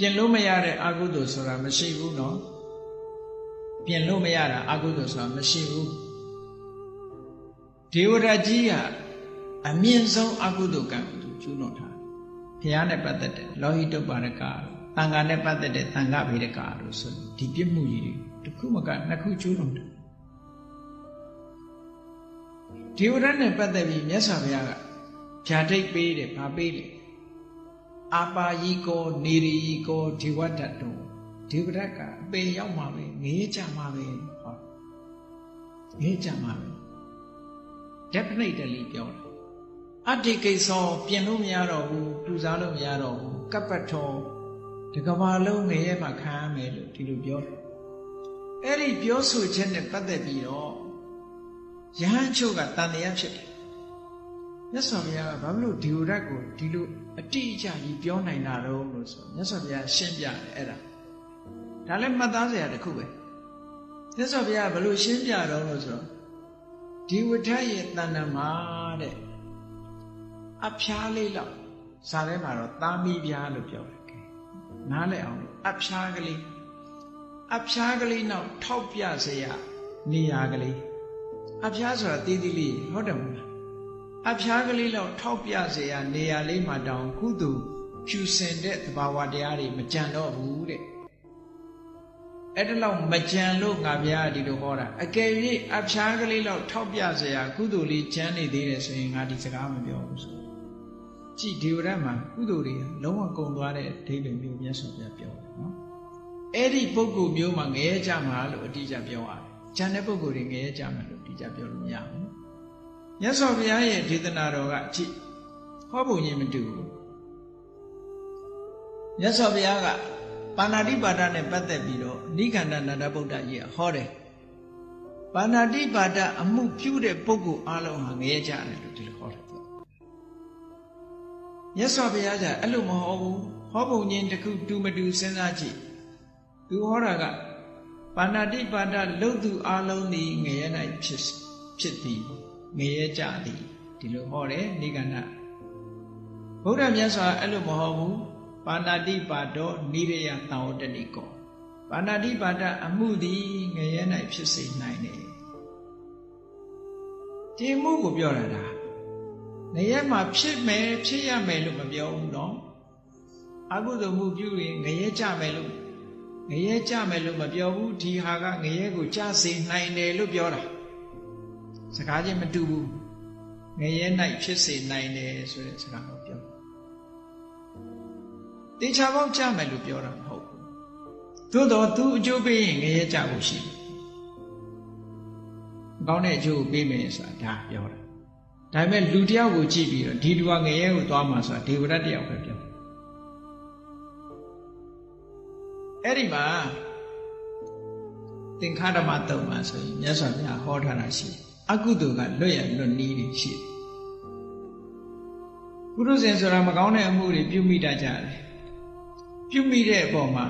ပြင်လို့မရတဲ့အကုသိုလ်ဆိုတာမရှိဘူးနော်ပြင်လို့မရတာအကုသိုလ်ဆိုတာမရှိဘူးဒေဝရကြီးကအမြင့်ဆုံးအကုသိုလ်ကံကိုသူကျူးလွန်ထားဘုရားနဲ့ပတ်သက်တဲ့လောဟိတုပ္ပါရကတန်ခါနဲ့ပတ်သက်တဲ့တန်ခါဗေဒကလို့ဆိုဒီပြစ်မှုကြီးတွေတစ်ခုမကနှစ်ခုကျူးလွန်တယ်ဒေဝရနဲ့ပတ်သက်ပြီးမြတ်စွာဘုရားကဖြာတိတ်ပေးတယ်ဗာပေးတယ် အာပါယီကောနေရီယီကောဒီဝတ္တတောဒီဝရကအပေရောက်မှာပဲငေးကြမှာပဲဟောငေးကြမှာပဲ definitely ပြောတာအတ္တိကိစ္စပြင်လို့မရတော့ဘူးတူစားလို့မရတော့ဘူးကပ္ပထောဒီကဘာလုံးငရဲမှာခံရမယ်လို့ဒီလိုပြောတယ်အဲ့ဒီပြောဆိုချက်နဲ့ပတ်သက်ပြီးတော့ယဟန်ချုပ်ကတန်တရားဖြစ်တယ် မြတ်စွာဘုရားကဘာလို့ဒီလိုရက်ကိုဒီလိုအတိအကျကြီးပြောနိုင်တာတော့လို့ဆိုမြတ်စွာဘုရားရှင်းပြတယ်အဲ့ဒါဒါလည်းမှတ်သားစရာတစ်ခုပဲမြတ်စွာဘုရားကဘလို့ရှင်းပြတော့လို့ဆိုတော့ဒီဝဋ္ဌရဲ့တဏ္ဍမှာတဲ့အဖျားလေးလောက်ဇာထဲမှာတော့သားမီးပြားလို့ပြောတယ်ကဲနားလည်အောင်လို့အဖျားကလေးအဖျားကလေးနောက်ထောက်ပြเสียနေရာကလေးအဖျားဆိုတာတီးတီးလေးဟုတ်တယ်မလား အဖျားကလေးလောက်ထောက်ပြเสียနေရာလေးမှာတောင်ကုသိုလ်ဖြူစင်တဲ့သဘာဝတရားတွေမကြံတော့ဘူးတဲ့အဲ့ဒါလောက်မကြံလို့ငါဘုရားဒီလိုဟောတာအကယ်၍အဖျားကလေးလောက်ထောက်ပြเสียကုသိုလ်လေးကျမ်းနေသေးတယ်ဆိုရင်ငါဒီစကားမပြောဘူးဆိုကြည်ဒီဝရမှာကုသိုလ်တွေလုံးဝကုန်သွားတဲ့အဓိပ္ပာယ်မျိုးမြတ်စွာဘုရားပြောတယ်နော်အဲ့ဒီပုဂ္ဂိုလ်မျိုးမှာငရဲကြမှာလို့အတိအကျပြောရတယ်ကျန်တဲ့ပုဂ္ဂိုလ်တွေငရဲကြမှာလို့အတိအကျပြောလို့မရဘူး မြတ်စွာဘုရားရဲ့ဒေသနာတော်ကကြည်ဟောပုံကြီးမတူဘူးမြတ်စွာဘုရားကပါဏာတိပါဒနဲ့ပတ်သက်ပြီးတော့နိခန္ဓနန္ဒဗုဒ္ဓကြီးကဟောတယ်ပါဏာတိပါဒအမှုပြုတဲ့ပုဂ္ဂိုလ်အလုံးဟာငရဲကြတယ်လို့ဒီလိုဟောတယ်သူမြတ်စွာဘုရားကအဲ့လိုမဟောဘူးဟောပုံချင်းတစ်ခုတူမတူစဉ်းစားကြည့်သူဟောတာကပါဏာတိပါဒလုတ်သူအလုံးဒီငရဲ၌ဖြစ်ဖြစ်သည် ငရဲကြသည်ဒီလိုဟောတယ်နိဂန္ဓဗုဒ္ဓမြတ်စွာအဲ့လိုမဟောဘူးပါဏာတိပါဒောနိရယသံဝတ္တနိကောပါဏာတိပါဒအမှုသည်ငရဲ၌ဖြစ်စေနိုင်တယ်ဒီမှုကိုပြောတာဒါငရဲမှာဖြစ်မယ်ဖြစ်ရမယ်လို့မပြောဘူးနော်အကုသိုလ်မှုပြုရင်ငရဲကြမယ်လို့ငရဲကြမယ်လို့မပြောဘူးဒီဟာကငရဲကိုကြစေနိုင်တယ်လို့ပြောတာ စကားချင်းမတူဘူးငရဲ၌ဖြစ်စေနိုင်တယ်ဆိုတဲ့စကားကိုပြောတေချာပေါက်ကြမယ်လို့ပြောတာမဟုတ်ဘူးသို့တော့သူအကျိုးပေးရင်ငရဲကြဖို့ရှိတယ်ကောင်းတဲ့အကျိုးကိုပေးမယ်ဆိုတာဒါပြောတာဒါပေမဲ့လူတယောက်ကိုကြည့်ပြီးတော့ဒီလူကငရဲကိုသွားမှာဆိုတာဒေဝရတ်တယောက်ပဲပြောအဲ့ဒီမှာသင်္ခါရမတုံမှာဆိုရင်မြတ်စွာဘုရားဟောထားတာရှိတယ် အကုသိုလ်ကလွတ်ရလွတ်နီးတွေရှိတယ်ပုရုဇဉ်ဆိုတာမကောင်းတဲ့အမှုတွေပြုမိတတ်ကြတယ်ပြုမိတဲ့အပေါ်မှာ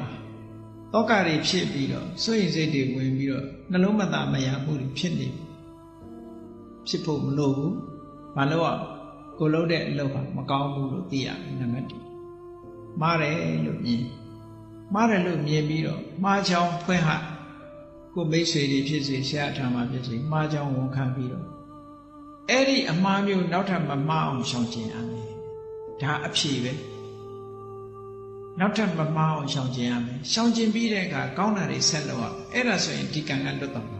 တောကတွေဖြစ်ပြီးတော့စွရင်စိတ်တွေဝင်ပြီးတော့နှလုံးမသားမရမှုတွေဖြစ်နေဖြစ်ဖို့မလိုဘူးဘာလို့อ่ะကိုလုံးတဲ့အလုပ်ဟာမကောင်းဘူးလို့သိရတယ်နံပါတ်1မှားတယ်လို့မြင်မှားတယ်လို့မြင်ပြီးတော့မှားချောင်းဖွင့်ဟ ကိုမိတ်ဆွေတွေဖြစ်စေဆရာထားမှာဖြစ်စေမှားချောင်းဝန်ခံပြီးတော့အဲ့ဒီအမှားမျိုးနောက်ထပ်မမှားအောင်ရှောင်ကျင်ရမယ်ဒါအဖြေပဲနောက်ထပ်မမှားအောင်ရှောင်ကျင်ရမယ်ရှောင်ကျင်ပြီးတဲ့အခါကောင်းတာတွေဆက်လုပ်အောင်အဲ့ဒါဆိုရင်ဒီကံကလွတ်တော့မှာသိတယ်